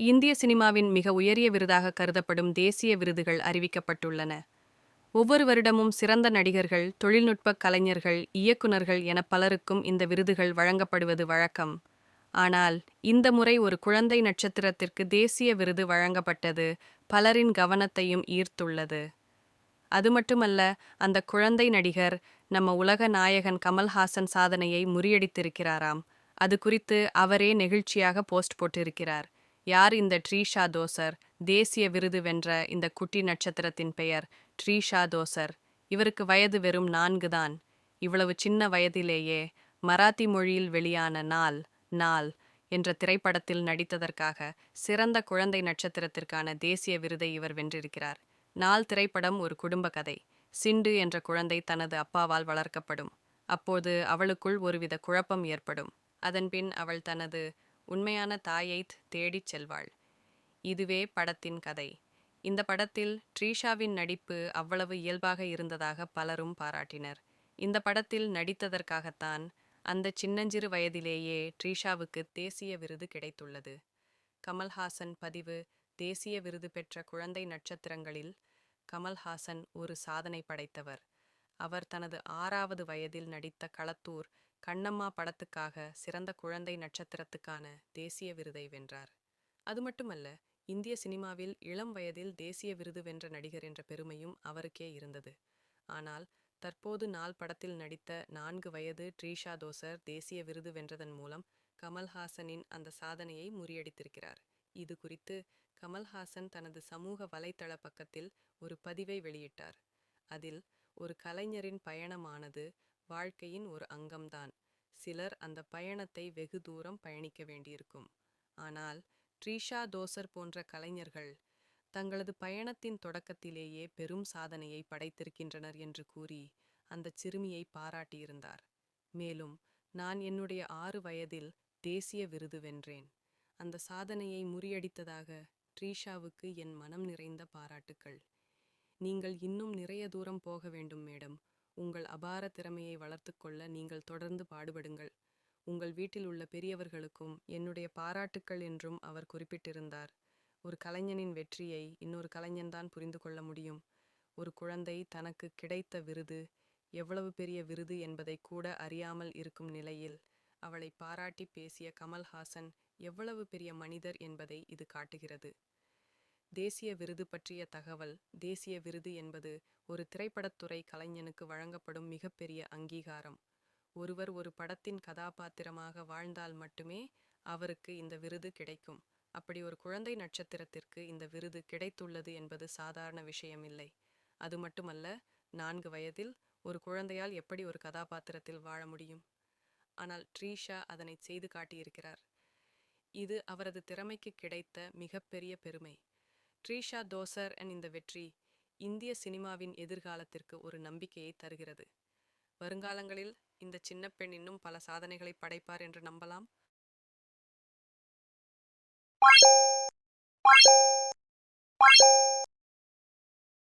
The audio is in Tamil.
இந்திய சினிமாவின் மிக உயரிய விருதாக கருதப்படும் தேசிய விருதுகள் அறிவிக்கப்பட்டுள்ளன. ஒவ்வொரு வருடமும் சிறந்த நடிகர்கள் தொழில்நுட்ப கலைஞர்கள் இயக்குனர்கள் என பலருக்கும் இந்த விருதுகள் வழங்கப்படுவது வழக்கம். ஆனால் இந்த முறை ஒரு குழந்தை நட்சத்திரத்திற்கு தேசிய விருது வழங்கப்பட்டது பலரின் கவனத்தையும் ஈர்த்துள்ளது. அது மட்டுமல்ல அந்த குழந்தை நடிகர் நம்ம உலக நாயகன் கமல்ஹாசன் சாதனையை முறியடித்திருக்கிறாராம். அது குறித்து அவரே நெகிழ்ச்சியாக போஸ்ட் போட்டிருக்கிறார். யார் இந்த ட்ரீஷா தோசர்? தேசிய விருது வென்ற இந்த குட்டி நட்சத்திரத்தின் பெயர் ட்ரீஷா தோசர். இவருக்கு வயது வெறும் நான்கு தான். இவ்வளவு சின்ன வயதிலேயே மராத்தி மொழியில் வெளியான நாள் நாள் என்ற திரைப்படத்தில் நடித்ததற்காக சிறந்த குழந்தை நட்சத்திரத்திற்கான தேசிய விருதை இவர் வென்றிருக்கிறார். நாள் திரைப்படம் ஒரு குடும்ப கதை. சிண்டு என்ற குழந்தை தனது அப்பாவால் வளர்க்கப்படும். அப்போது அவளுக்குள் ஒருவித குழப்பம் ஏற்படும். அதன்பின் அவள் தனது உண்மையான தாயை தேடிச் செல்வாள். இதுவே படத்தின் கதை. இந்த படத்தில் ட்ரீஷாவின் நடிப்பு அவ்வளவு இயல்பாக இருந்ததாக பலரும் பாராட்டினர். இந்த படத்தில் நடித்ததற்காகத்தான் அந்த சின்னஞ்சிறு வயதிலேயே ட்ரீஷாவுக்கு தேசிய விருது கிடைத்துள்ளது. கமல்ஹாசன் பதிவு தேசிய விருது பெற்ற குழந்தை நட்சத்திரங்களில் கமல்ஹாசன் ஒரு சாதனை படைத்தவர். அவர் தனது ஆறாவது வயதில் நடித்த களத்தூர் கண்ணம்மா படத்துக்காக சிறந்த குழந்தை நட்சத்திரத்துக்கான தேசிய விருதை வென்றார். அது மட்டுமல்ல இந்திய சினிமாவில் இளம் வயதில் தேசிய விருது வென்ற நடிகர் என்ற பெருமையும் அவருக்கே இருந்தது. ஆனால் தற்போது நாள் படத்தில் நடித்த நான்கு வயது ட்ரீஷா தோசர் தேசிய விருது வென்றதன் மூலம் கமல்ஹாசனின் அந்த சாதனையை முறியடித்திருக்கிறார். இது குறித்து கமல்ஹாசன் தனது சமூக வலைத்தள பக்கத்தில் ஒரு பதிவை வெளியிட்டார். அதில் ஒரு கலைஞரின் பயணமானது வாழ்க்கையின் ஒரு அங்கம்தான். சிலர் அந்த பயணத்தை வெகு தூரம் பயணிக்க வேண்டியிருக்கும். ஆனால் ட்ரீஷா தோசர் போன்ற கலைஞர்கள் தங்களது பயணத்தின் தொடக்கத்திலேயே பெரும் சாதனையை படைத்திருக்கின்றனர் என்று கூறி அந்த சிறுமியை பாராட்டியிருந்தார். மேலும் நான் என்னுடைய ஆறு வயதில் தேசிய விருது வென்றேன். அந்த சாதனையை முறியடித்ததாக ட்ரீஷாவுக்கு என் மனம் நிறைந்த பாராட்டுக்கள். நீங்கள் இன்னும் நிறைய தூரம் போக வேண்டும் மேடம். உங்கள் அபார திறமையை வளர்த்துக்கொள்ள நீங்கள் தொடர்ந்து பாடுபடுங்கள். உங்கள் வீட்டில் உள்ள பெரியவர்களுக்கும் என்னுடைய பாராட்டுக்கள் என்றும் அவர் குறிப்பிட்டிருந்தார். ஒரு கலைஞனின் வெற்றியை இன்னொரு கலைஞன்தான் புரிந்து கொள்ள முடியும். ஒரு குழந்தை தனக்கு கிடைத்த விருது எவ்வளவு பெரிய விருது என்பதை கூட அறியாமல் இருக்கும் நிலையில் அவளை பாராட்டி பேசிய கமல்ஹாசன் எவ்வளவு பெரிய மனிதர் என்பதை இது காட்டுகிறது. தேசிய விருது பற்றிய தகவல். தேசிய விருது என்பது ஒரு திரைப்படத்துறை கலைஞனுக்கு வழங்கப்படும் மிகப்பெரிய அங்கீகாரம். ஒருவர் ஒரு படத்தின் கதாபாத்திரமாக வாழ்ந்தால் மட்டுமே அவருக்கு இந்த விருது கிடைக்கும். அப்படி ஒரு குழந்தை நட்சத்திரத்திற்கு இந்த விருது கிடைத்துள்ளது என்பது சாதாரண விஷயமில்லை. அது மட்டுமல்ல நான்கு வயதில் ஒரு குழந்தையால் எப்படி ஒரு கதாபாத்திரத்தில் வாழ முடியும்? ஆனால் ட்ரீஷா அதனை செய்து காட்டியிருக்கிறார். இது அவரது திறமைக்கு கிடைத்த மிகப்பெரிய பெருமை. ட்ரீஷா தோசர் அண்ட் இந்த வெற்றி இந்திய சினிமாவின் எதிர்காலத்திற்கு ஒரு நம்பிக்கையை தருகிறது. வருங்காலங்களில் இந்த சின்ன பெண் இன்னும் பல சாதனைகளை படைப்பார் என்று நம்பலாம்.